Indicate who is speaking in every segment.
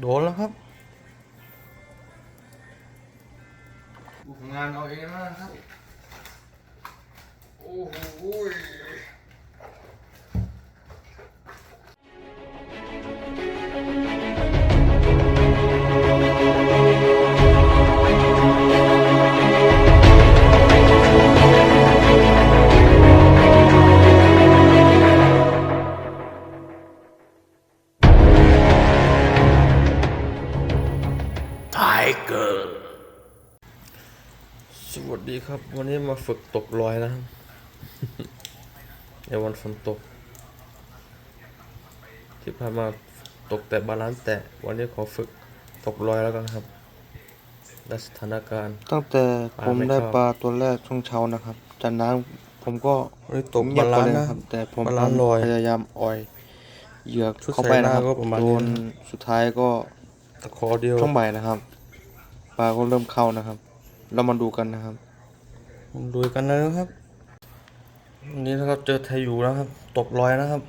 Speaker 1: โดนแล้วครับ
Speaker 2: งานเอาเองนะครับ
Speaker 1: สวัสดีครับ วันนี้มาฝึกตกลอยนะครับในวันฝนตก ที่ผ่านมาตกแต่บาลานซ์แต่วันนี้ขอฝึกตกลอยแล้วกันครับและสถานการณ์
Speaker 3: ตั้งแต่ผม
Speaker 1: ปลาไม่
Speaker 3: ได้
Speaker 1: เข้า
Speaker 3: ปลาตัวแรกช่วงเช้านะครับ จากนั้นผมก็
Speaker 1: วันนี้ตก
Speaker 3: เงีย
Speaker 1: บา
Speaker 3: บไป
Speaker 1: ลาน
Speaker 3: เล
Speaker 1: ซ์
Speaker 3: ย
Speaker 1: นะ
Speaker 3: ครับ แต่ผม
Speaker 1: บาลานซ์ลอย
Speaker 3: พยายามอ่อยเหยื่อ
Speaker 1: ชุด
Speaker 3: เข้าไปนะครับ
Speaker 1: ใส่หน้าก็ประมาณ
Speaker 3: โด
Speaker 1: นี้
Speaker 3: น
Speaker 1: นะ
Speaker 3: สุดท้ายก็
Speaker 1: ตะขอเดียว
Speaker 3: ช่วงบ่ายนะครับ ปลาก็เริ่มเข้านะครับ เรามาดูกันนะครับ
Speaker 1: ดูกันเลยนะครับวันนี้นะครับเจอไทยอยู่นะครับตกลอยนะครับ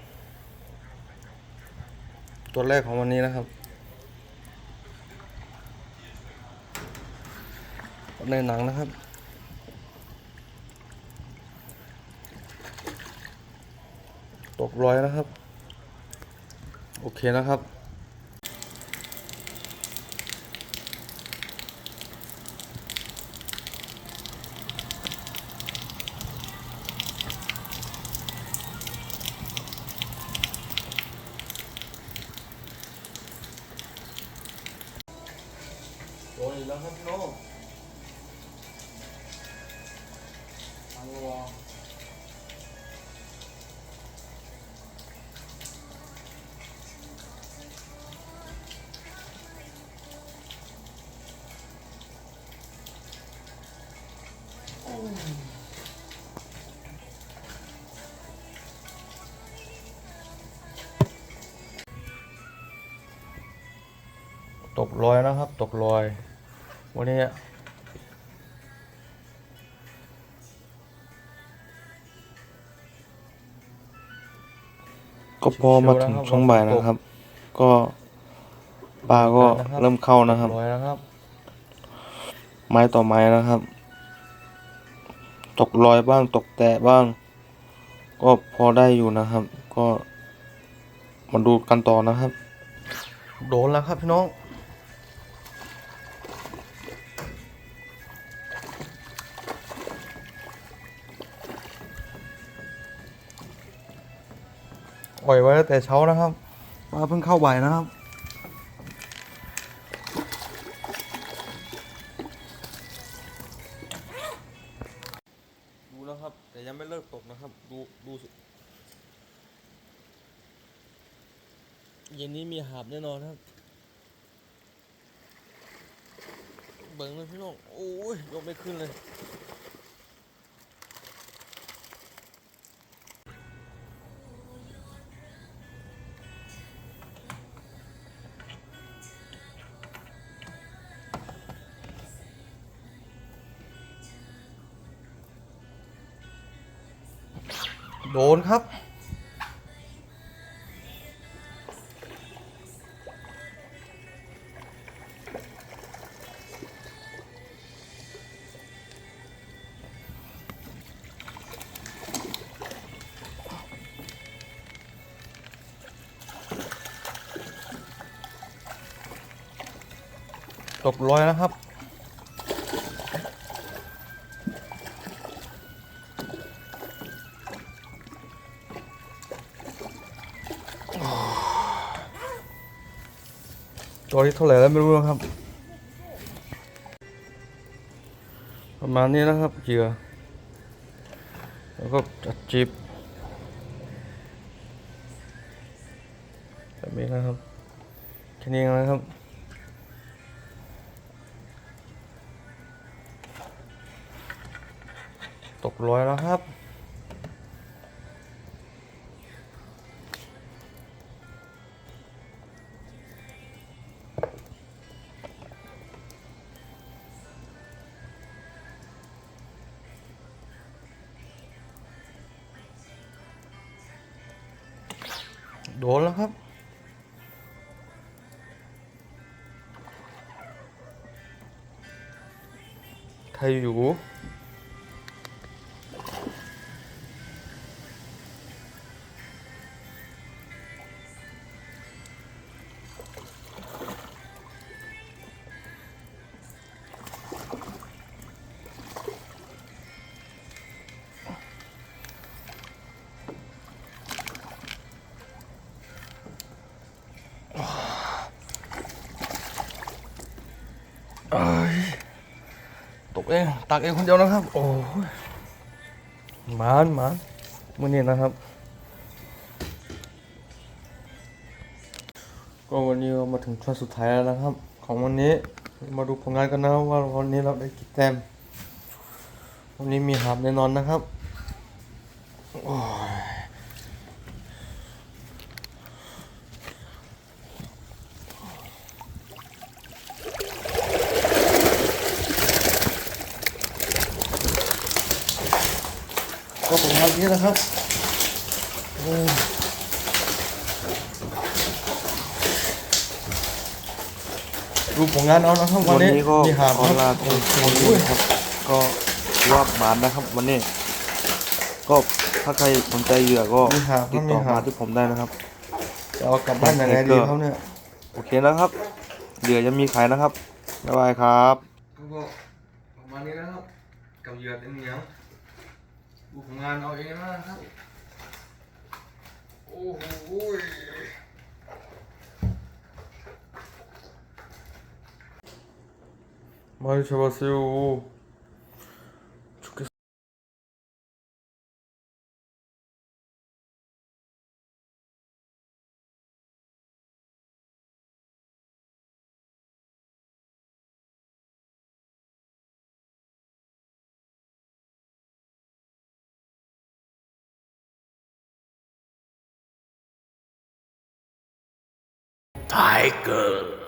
Speaker 1: ตัวแรกของวันนี้นะครับในหนังนะครับตกลอยนะครับ โอเคนะครับ ดนอีกแล้วครับพี่น้องทางรอตกลอยนะครับ ตกลอย วันนี้
Speaker 3: ก็พอมาถึงช่วงบ่ายนะครับ ก็ปลาก็เริ่มเข้านะครับ
Speaker 1: ตกลอยนะครับ
Speaker 3: ไม้ต่อไม้นะครับ ตกลอยบ้างตกแตะบ้าง ก็พอได้อยู่นะครับ ก็มาดูกันต่อนะครับ
Speaker 1: โดนแล้วครับพี่น้อง ปล่อยไว้ตั้งแต่เช้านะครับปลาเพิ่งเข้าบ่ายนะครับ ดูแล้วครับ แต่ยังไม่เลิกตกนะครับ ดูดูสิเย็นนี้มีหาบแน่นอนครับ เบิ่งเลยพี่น้องโอ้ยยกไม่ขึ้นเลย โดนครับ ตกลอยแล้วครับ ตัวที่เท่าไหร่แล้วไม่รู้นะครับ ประมาณนี้นะครับเหยื่อแล้วก็จัดจิบแบบนี้นะครับแค่นี้นะครับตกร้อยแล้วครับ โดนแล้วครับใครอยู่ ตกเองตักเองคนเดียวนะครับ โอ้ยมานมานมื่อนี้นะครับ ก็วันนี้เรามาถึงช่วงสุดท้ายแล้วนะครับ ของวันนี้มาดูผลงานกันนะว่าวันนี้เราได้กี่แต้มวันนี้มีหาบแน่นอนนะครับ โอ้ ยก็ผลงานนี้นะครับโอ้ยดูผลงานเอานะครับวั
Speaker 3: วันน
Speaker 1: นี้
Speaker 3: นี้ก็
Speaker 1: มีหาบ
Speaker 3: ขอลา
Speaker 1: ครับ
Speaker 3: ทุก
Speaker 1: โอ้
Speaker 3: คน
Speaker 1: โห
Speaker 3: นะครับ ก็รอบหมานนะครับ วันนี้ ก็ถ้าใครสนใจเหยื่อก็
Speaker 1: มีหาบ
Speaker 3: ติด
Speaker 1: มี
Speaker 3: ต่อ
Speaker 1: หา
Speaker 3: มา
Speaker 1: บ
Speaker 3: ที่ผมได้นะครับ
Speaker 1: จะเอากลับบ้านยังไงดีครับเนี่ย
Speaker 3: โอเคนะครับเหยื่อจะมีขายนะครับบ๊ายบายครับ
Speaker 2: ก็ประมาณนี้นะครับ กับเหยื่อเต็มเหนียว ดูของงานเอาเองนะครับ โอ้โห
Speaker 1: 많이 잡았어요. tiger